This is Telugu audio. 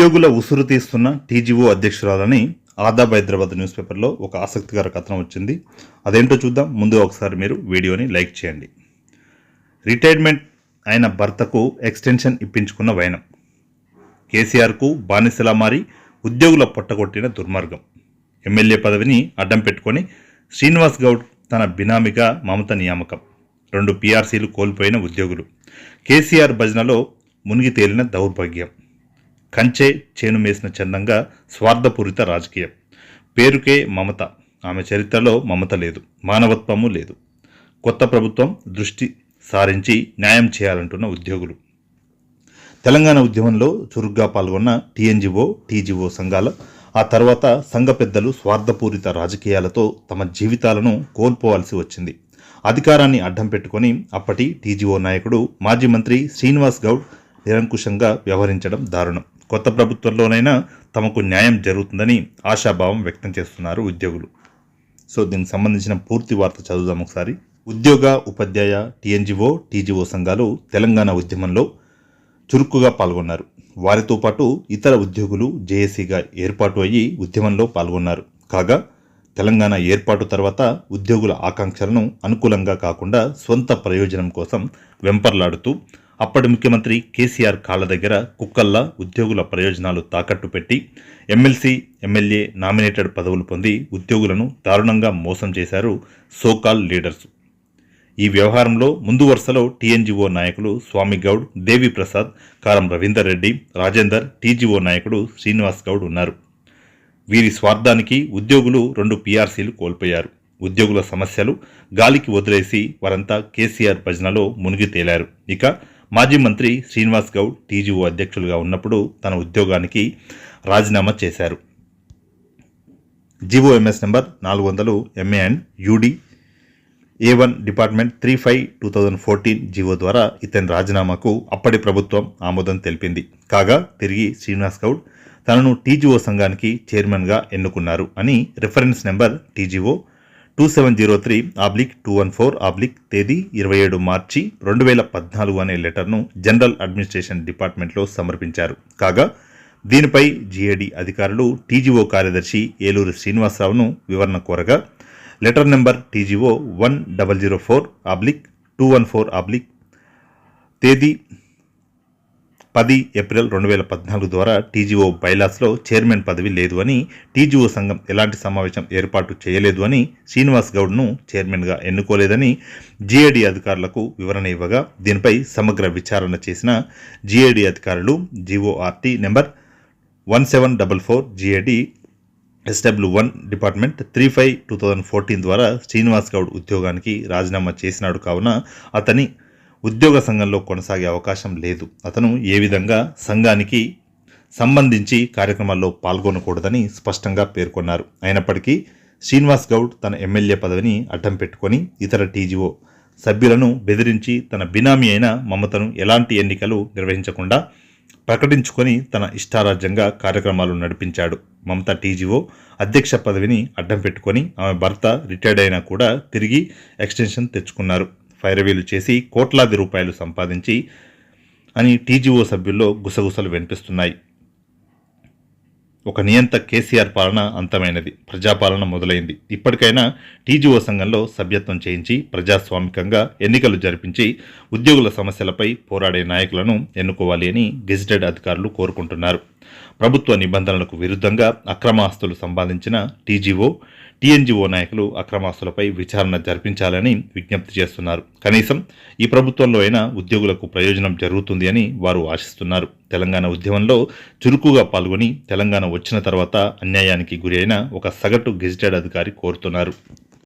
ఉద్యోగుల ఉసురు తీస్తున్న టీజీఓ అధ్యక్షురాలని ఆదాబ్ హైదరాబాద్ న్యూస్ పేపర్లో ఒక ఆసక్తికర కథనం వచ్చింది. అదేంటో చూద్దాం. ముందు ఒకసారి మీరు వీడియోని లైక్ చేయండి. రిటైర్మెంట్ అయిన భర్తకు ఎక్స్టెన్షన్ ఇప్పించుకున్న వైనం. కేసీఆర్కు బానిసలా మారి ఉద్యోగుల పొట్టగొట్టిన దుర్మార్గం. ఎమ్మెల్యే పదవిని అడ్డం పెట్టుకొని శ్రీనివాస్ గౌడ్ తన బినామిగా మమత నియామకం. రెండు పీఆర్సీలు కోల్పోయిన ఉద్యోగులు. కేసీఆర్ భజనలో మునిగి తేలిన దౌర్భాగ్యం. కంచె చేను మేసిన చందంగా స్వార్థపూరిత రాజకీయం. పేరుకే మమత. ఆమె చరిత్రలో మమత లేదు. మానవత్వము లేదు. కొత్త ప్రభుత్వం దృష్టి సారించి న్యాయం చేయాలంటున్న ఉద్యోగులు. తెలంగాణ ఉద్యమంలో చురుగ్గా పాల్గొన్న టీఎన్జిఓ టీజీఓ సంఘాల ఆ తర్వాత సంఘ పెద్దలు స్వార్థపూరిత రాజకీయాలతో తమ జీవితాలను కోల్పోవాల్సి వచ్చింది. అధికారాన్ని అడ్డం పెట్టుకొని అప్పటి టీజీఓ నాయకుడు మాజీ మంత్రి శ్రీనివాస్ గౌడ్ నిరంకుశంగా వ్యవహరించడం దారుణం. కొత్త ప్రభుత్వంలోనైనా తమకు న్యాయం జరుగుతుందని ఆశాభావం వ్యక్తం చేస్తున్నారు ఉద్యోగులు. సో దీనికి సంబంధించిన పూర్తి వార్త చదువుదాం ఒకసారి. ఉద్యోగ ఉపాధ్యాయ టీఎన్జిఓ టీజీఓ సంఘాలు తెలంగాణ ఉద్యమంలో చురుకుగా పాల్గొన్నారు. వారితో పాటు ఇతర ఉద్యోగులు జేఏసీగా ఏర్పాటు అయ్యి ఉద్యమంలో పాల్గొన్నారు. కాగా తెలంగాణ ఏర్పాటు తర్వాత ఉద్యోగుల ఆకాంక్షలను అనుకూలంగా కాకుండా స్వంత ప్రయోజనం కోసం వెంపర్లాడుతూ అప్పటి ముఖ్యమంత్రి కేసీఆర్ కాళ్ళ దగ్గర కుక్కల్లా ఉద్యోగుల ప్రయోజనాలు తాకట్టు పెట్టి ఎమ్మెల్సీ ఎమ్మెల్యే నామినేటెడ్ పదవులు పొంది ఉద్యోగులను దారుణంగా మోసం చేశారు సోకాల్ లీడర్స్. ఈ వ్యవహారంలో ముందు వరుసలో టీఎన్జీఓ నాయకులు స్వామి గౌడ్ కారం రవీందర్ రెడ్డి రాజేందర్ టీజీఓ నాయకుడు శ్రీనివాస్ గౌడ్ ఉన్నారు. వీరి స్వార్థానికి ఉద్యోగులు రెండు పీఆర్సీలు కోల్పోయారు. ఉద్యోగుల సమస్యలు గాలికి వదిలేసి వారంతా కేసీఆర్ భజనలో మునిగి తేలారు. ఇక మాజీ మంత్రి శ్రీనివాస్ గౌడ్ టీజీఓ అధ్యక్షులుగా ఉన్నప్పుడు తన ఉద్యోగానికి రాజీనామా చేశారు. జీవోఎంఎస్ నెంబర్ నాలుగు వందలు MA and UD A one department three five two thousand fourteen GO ద్వారా ఇతని రాజీనామాకు అప్పటి ప్రభుత్వం ఆమోదం తెలిపింది. కాగా తిరిగి శ్రీనివాస్ గౌడ్ తనను టీజీఓ సంఘానికి చైర్మన్గా ఎన్నుకున్నారు అని reference number TGO two seven zero three oblique two one four oblique తేదీ ఇరవై ఏడు మార్చి రెండు వేల పద్నాలుగు అనే లెటర్ను జనరల్ అడ్మినిస్ట్రేషన్ డిపార్ట్మెంట్లో సమర్పించారు. కాగా దీనిపై జీఏడి అధికారులు టీజీఓ కార్యదర్శి ఏలూరు శ్రీనివాసరావును వివరణ కోరగా letter number TGO one double zero four oblique two one four oblique తేదీ పది ఏప్రిల్ రెండు వేల పద్నాలుగు ద్వారా టీజీఓ బైలాస్లో చైర్మన్ పదవి లేదు అని టీజీఓ సంఘం ఎలాంటి సమావేశం ఏర్పాటు చేయలేదు అని శ్రీనివాస్ గౌడ్ను చైర్మన్గా ఎన్నుకోలేదని జీఏడీ అధికారులకు వివరణ ఇవ్వగా దీనిపై సమగ్ర విచారణ చేసిన జీఏడీ అధికారులు GO RT number one seven double four GAD SW one department three five two thousand fourteen ద్వారా శ్రీనివాస్ గౌడ్ ఉద్యోగానికి రాజీనామా చేసినాడు కావున అతని ఉద్యోగ సంఘంలో కొనసాగే అవకాశం లేదు. అతను ఏ విధంగా సంఘానికి సంబంధించి కార్యక్రమాల్లో పాల్గొనకూడదని స్పష్టంగా పేర్కొన్నారు. అయినప్పటికీ శ్రీనివాస్ గౌడ్ తన ఎమ్మెల్యే పదవిని అడ్డం పెట్టుకొని ఇతర టీజీఓ సభ్యులను బెదిరించి తన బినామీ అయిన మమతను ఎలాంటి ఎన్నికలు నిర్వహించకుండా ప్రకటించుకొని తన ఇష్టారాజ్యంగా కార్యక్రమాలు నడిపించాడు. మమత టీజీఓ అధ్యక్ష పదవిని అడ్డం పెట్టుకొని ఆమె భర్త రిటైర్డ్ అయినా కూడా తిరిగి ఎక్స్టెన్షన్ తెచ్చుకున్నారు. ఫైరవీలు చేసి కోట్లాది రూపాయలు సంపాదించి అని టీజీఓ సభ్యుల్లో గుసగుసలు వినిపిస్తున్నాయి. ఒక నియంత కేసీఆర్ పాలన అంతమైనది. ప్రజాపాలన మొదలైంది. ఇప్పటికైనా టీజీఓ సంఘంలో సభ్యత్వం చేయించి ప్రజాస్వామికంగా ఎన్నికలు జరిపించి ఉద్యోగుల సమస్యలపై పోరాడే నాయకులను ఎన్నుకోవాలి అని గెజిటెడ్ అధికారులు కోరుకుంటున్నారు. ప్రభుత్వ నిబంధనలకు విరుద్ధంగా అక్రమాస్తులు సంపాదించిన టీజీఓ టీఎన్జీఓ నాయకులు అక్రమాస్తులపై విచారణ జరిపించాలని విజ్ఞప్తి చేస్తున్నారు. కనీసం ఈ ప్రభుత్వంలో అయినా ఉద్యోగులకు ప్రయోజనం జరుగుతుంది అని వారు ఆశిస్తున్నారు. తెలంగాణ ఉద్యమంలో చురుకుగా పాల్గొని తెలంగాణ వచ్చిన తర్వాత అన్యాయానికి గురి అయిన ఒక సగటు గెజిటెడ్ అధికారి కోరుతున్నారు.